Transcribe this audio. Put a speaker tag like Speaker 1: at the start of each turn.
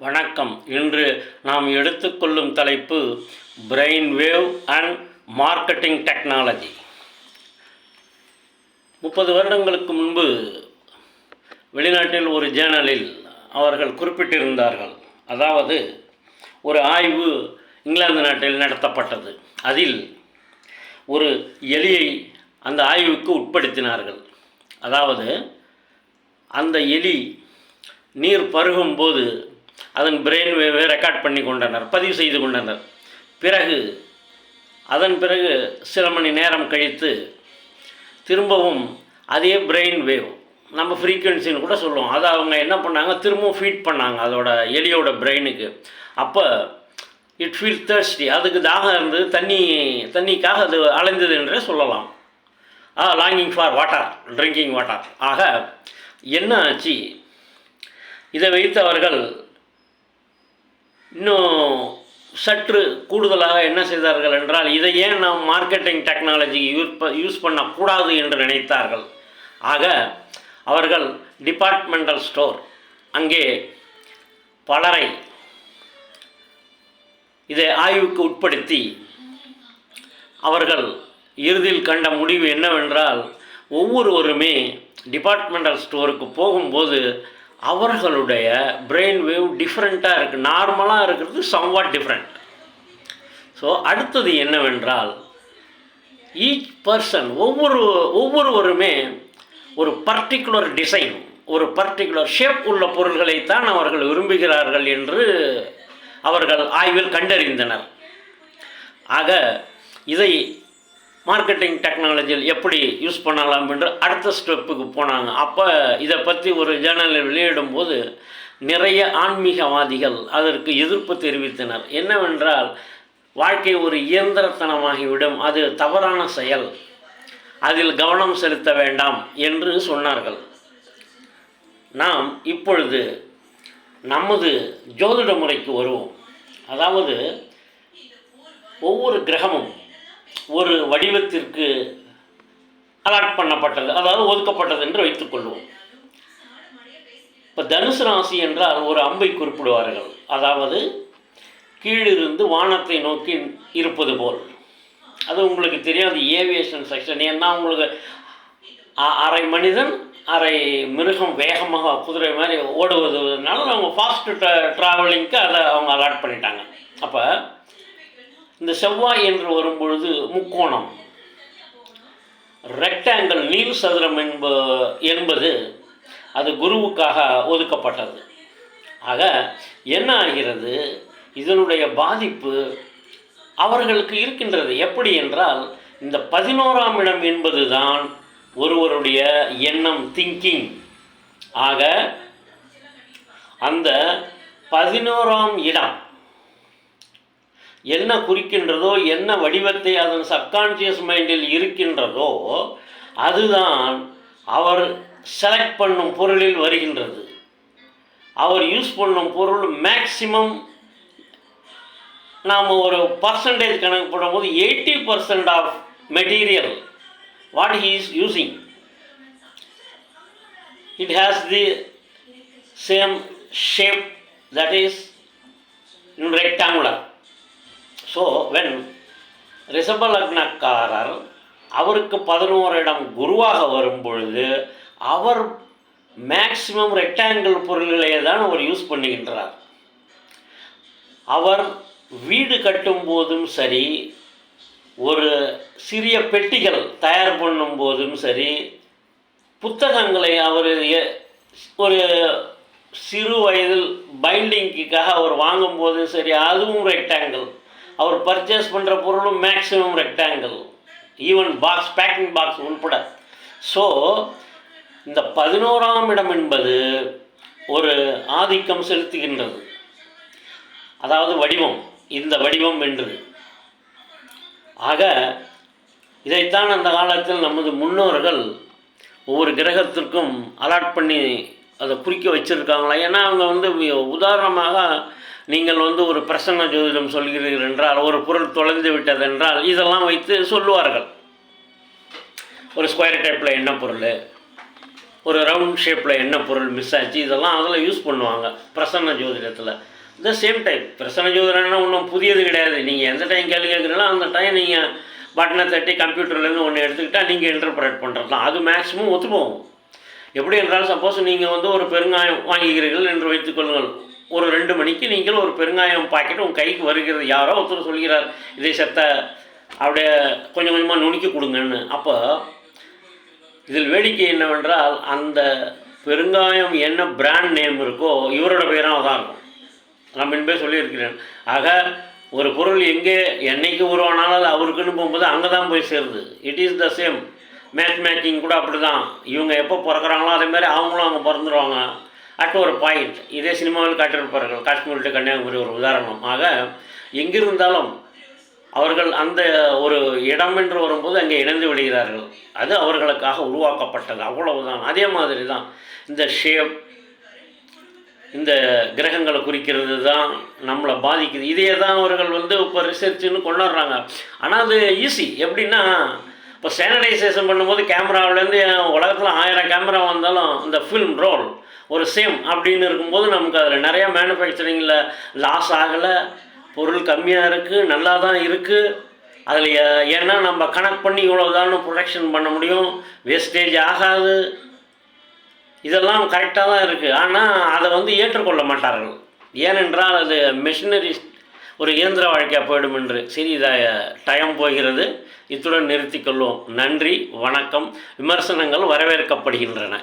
Speaker 1: வணக்கம். இன்று நாம் எடுத்துக்கொள்ளும் தலைப்பு brain wave and marketing technology முப்பது வருடங்களுக்கு முன்பு வெளிநாட்டில் ஒரு ஜேர்னலில் அவர்கள் குறிப்பிட்டிருந்தார்கள். அதாவது ஒரு ஆய்வு இங்கிலாந்து நாட்டில் நடத்தப்பட்டது. அதில் ஒரு எலியை அந்த ஆய்வுக்கு உட்படுத்தினார்கள். அதாவது அந்த எலி நீர் பருகும்போது அதன் பிரெயின் வேவை ரெக்கார்ட் பண்ணி கொண்டனர் பதிவு செய்து கொண்டனர். பிறகு அதன் பிறகு சில மணி நேரம் கழித்து திரும்பவும் அதே பிரெயின் வேவ் நம்ம ஃப்ரீக்குவென்சின்னு கூட சொல்லுவோம். அதை அவங்க என்ன பண்ணாங்க? திரும்பவும் ஃபீட் பண்ணாங்க அதோட எலியோட பிரெயினுக்கு அப்போ இட் ஃபீல் தேர்ஸ்டி அதுக்கு தாகம் இருந்தது தண்ணி தண்ணிக்காக அது அலைந்தது என்றே சொல்லலாம். A longing for water drinking water ஆக என்ன ஆச்சு? இதை வைத்து அவர்கள் இன்னும் சற்று கூடுதலாக என்ன செய்தார்கள் என்றால் இதை ஏன் நாம் மார்க்கெட்டிங் டெக்னாலஜி யூஸ் ப யூஸ் பண்ணக்கூடாது என்று நினைத்தார்கள். ஆக அவர்கள் டிபார்ட்மெண்டல் ஸ்டோர் அங்கே பலரை இதை ஆய்வுக்கு உட்படுத்தி அவர்கள் இறுதியில் கண்ட முடிவு என்னவென்றால் ஒவ்வொருவருமே டிபார்ட்மெண்டல் ஸ்டோருக்கு போகும்போது அவர்களுடைய பிரெயின் வேவ் டிஃப்ரெண்ட்டாக இருக்குது நார்மலாக இருக்கிறது சம்வாட் டிஃப்ரெண்ட் ஸோ அடுத்தது என்னவென்றால் ஈச் பர்சன் ஒவ்வொரு ஒவ்வொருவருமே ஒரு பர்டிகுலர் டிசைன் ஒரு பர்டிகுலர் ஷேப் உள்ள பொருள்களைத்தான் அவர்கள் விரும்புகிறார்கள் என்று அவர்கள் ஆய்வில் கண்டறிந்தனர். ஆக இதை மார்க்கெட்டிங் டெக்னாலஜியில் எப்படி யூஸ் பண்ணலாம் என்று அடுத்த ஸ்டெப்புக்கு போனாங்க. அப்போ இதை பற்றி ஒரு ஜேர்னலில் வெளியிடும்போது நிறைய ஆன்மீகவாதிகள் அதற்கு எதிர்ப்பு தெரிவித்தனர். என்னவென்றால் வாழ்க்கை ஒரு இயந்திரத்தனமாகிவிடும். அது தவறான செயல். அதில் கவனம் செலுத்த வேண்டாம் என்று சொன்னார்கள். நாம் இப்பொழுது நமது ஜோதிட முறைக்கு வருவோம். அதாவது ஒவ்வொரு கிரகமும் ஒரு வடிவத்திற்கு அலாட் பண்ணப்பட்டது அதாவது ஒதுக்கப்பட்டது என்று வைத்துக்கொள்வோம் இப்போ தனுசு ராசி என்றால் ஒரு அம்பை குறிப்பிடுவார்கள். அதாவது கீழிருந்து வானத்தை நோக்கி இருப்பது போல். அது உங்களுக்கு தெரியாது ஏவியேஷன் செக்ஷன் ஏன்னா உங்களுக்கு அ- அரை மனிதன் அரை மிருகம் வேகமாக குதிரை மாதிரி ஓடுவதுனால அவங்க ஃபாஸ்ட் ட்ராவலிங்க்கு அதை அவங்க அலாட் பண்ணிட்டாங்க. அப்போ இந்த செவ்வாய் என்று வரும்பொழுது முக்கோணம். ரெக்டாங்கிள் நீள் சதுரம் என்ப என்பது அது குருவுக்காக ஒதுக்கப்பட்டது. ஆக என்ன ஆகிறது? இதனுடைய பாதிப்பு அவர்களுக்கு இருக்கின்றது. எப்படி என்றால் இந்த பதினோராம் இடம் என்பது தான் ஒருவருடைய எண்ணம் திங்கிங் ஆக அந்த பதினோராம் இடம் என்ன குறிக்கின்றதோ என்ன வடிவத்தை அதன் சப்கான்ஷியஸ் மைண்டில் இருக்கின்றதோ அதுதான் அவர் செலக்ட் பண்ணும் பொருளில் வருகின்றது. அவர் யூஸ் பண்ணும் பொருள் மேக்சிமம் நாம் ஒரு பர்சன்டேஜ் கணக்கு போடும்போது eighty percent of material what he is using it has the same shape that is in rectangular. So when ரிஷபலக்னக்காரர் அவருக்கு பதினோரு இடம் குருவாக வரும் பொழுது அவர் மேக்சிமம் ரெக்டாங்கிள் பொருள்களையே தான் அவர் யூஸ் பண்ணுகின்றார். அவர் வீடு கட்டும் போதும் சரி ஒரு சிறிய பெட்டிகள் தயார் பண்ணும் போதும் சரி புத்தகங்களை அவர் ஒரு சிறு வயதில் பைண்டிங்குக்காக அவர் வாங்கும்போதும் சரி அதுவும் ரெக்டாங்கிள் அவர் பர்ச்சேஸ் பண்ணுற பொருளும் maximum rectangle even box packing box உள்பட. ஸோ இந்த பதினோராம் இடம் என்பது ஒரு ஆதிக்கம் செலுத்துகின்றது. அதாவது வடிவம் இந்த வடிவம் என்று ஆக இதைத்தான் அந்த காலத்தில் நமது முன்னோர்கள் ஒவ்வொரு கிரகத்திற்கும் அலாட் பண்ணி அதை குறிக்க வச்சுருக்காங்களா? ஏன்னா அவங்க வந்து உதாரணமாக நீங்கள் வந்து ஒரு பிரசன்ன ஜோதிடம் சொல்கிறீர்கள் என்றால் ஒரு பொருள் தொலைந்து விட்டது என்றால் இதெல்லாம் வைத்து சொல்லுவார்கள். ஒரு ஸ்கொயர் டைப்பில் என்ன பொருள்? ஒரு ரவுண்ட் ஷேப்பில் என்ன பொருள் மிஸ் ஆச்சு? இதெல்லாம் அதில் யூஸ் பண்ணுவாங்க பிரசன்ன ஜோதிடத்தில். த சேம் டைம் பிரசன்ன ஜோதிடம்னா ஒன்றும் புதியது கிடையாது. நீங்கள் எந்த டைம் கேள்வி கேட்குறீங்களோ அந்த டைம் நீங்கள் பட்டனை தட்டி கம்ப்யூட்டர்லேருந்து ஒன்று எடுத்துக்கிட்டால் நீங்கள் இன்டர்பிரேட் பண்ணுறது தான் அது மேக்ஸிமம் ஒத்து போகும் எப்படி என்றால் சப்போஸ் நீங்கள் வந்து ஒரு பெருங்காயம் வாங்கிக்கிறீர்கள் என்று வைத்துக்கொள்ளுங்கள் ஒரு ரெண்டு மணிக்கு நீங்கள் ஒரு பெருங்காயம் பாக்கெட் உங்கள் கைக்கு வருகிறது. யாரோ ஒருத்தர் சொல்கிறார் இதை செத்த அப்படியே கொஞ்சம் கொஞ்சமாக நுணுக்கி கொடுங்கன்னு. அப்போ இதில் வேடிக்கை என்னவென்றால் அந்த பெருங்காயம் என்ன பிராண்ட் நேம் இருக்கோ இவரோட பேராக தான் இருக்கும். நான் முன்பே சொல்லியிருக்கிறேன். ஆக ஒரு பொருள் எங்கே என்னைக்கு உருவானாலும் அது அவருக்குன்னு போகும்போது அங்கே தான் போய் சேருது. It is the same match making கூட அப்படி தான் இவங்க எப்போ பிறக்கிறாங்களோ அதே மாதிரி அவங்களும் அங்கே பிறந்துருவாங்க. அட் ஒரு பாயிண்ட் இதே சினிமாவில் காட்டியிருப்பார்கள் காஷ்மீர் டு கன்னியாகுமரி ஒரு உதாரணம் ஆக எங்கிருந்தாலும் அவர்கள் அந்த ஒரு இடம் என்று வரும்போது அங்கே இணைந்து விடுகிறார்கள். அது அவர்களுக்காக உருவாக்கப்பட்டது. அவ்வளவுதான். அதே மாதிரி தான் இந்த ஷேப் இந்த கிரகங்களை குறிக்கிறது தான் நம்மளை பாதிக்குது. இதே தான் அவர்கள் வந்து இப்போ ரிசர்ச்சுன்னு கொண்டாடுறாங்க. ஆனால் அது ஈஸி எப்படின்னா இப்போ சேனடைசேஷன் பண்ணும்போது கேமராவிலேருந்து உலகத்தில் ஆயிரம் கேமரா வந்தாலும் இந்த ஃபில்ம் ரோல் ஒரு சேம் அப்படின்னு இருக்கும்போது நமக்கு அதில் நிறையா மேனுஃபேக்சரிங்கில் லாஸ் ஆகலை. பொருள் கம்மியாக இருக்குது நல்லா தான் இருக்குது அதில் ஏன்னா நம்ம கனெக்ட் பண்ணி இவ்வளோதான் ப்ரொடக்ஷன் பண்ண முடியும். வேஸ்டேஜ் ஆகாது. இதெல்லாம் கரெக்டாக தான் இருக்குது ஆனால் அதை வந்து ஏற்றுக்கொள்ள மாட்டார்கள். ஏனென்றால் அது மிஷினரி ஒரு இயந்திர வாழ்க்கையாக போயிடும் என்று. சரி இதை டைம் போகிறது. இத்துடன் நிறுத்திக்கொள்வோம் நன்றி வணக்கம். விமர்சனங்கள் வரவேற்கப்படுகின்றன.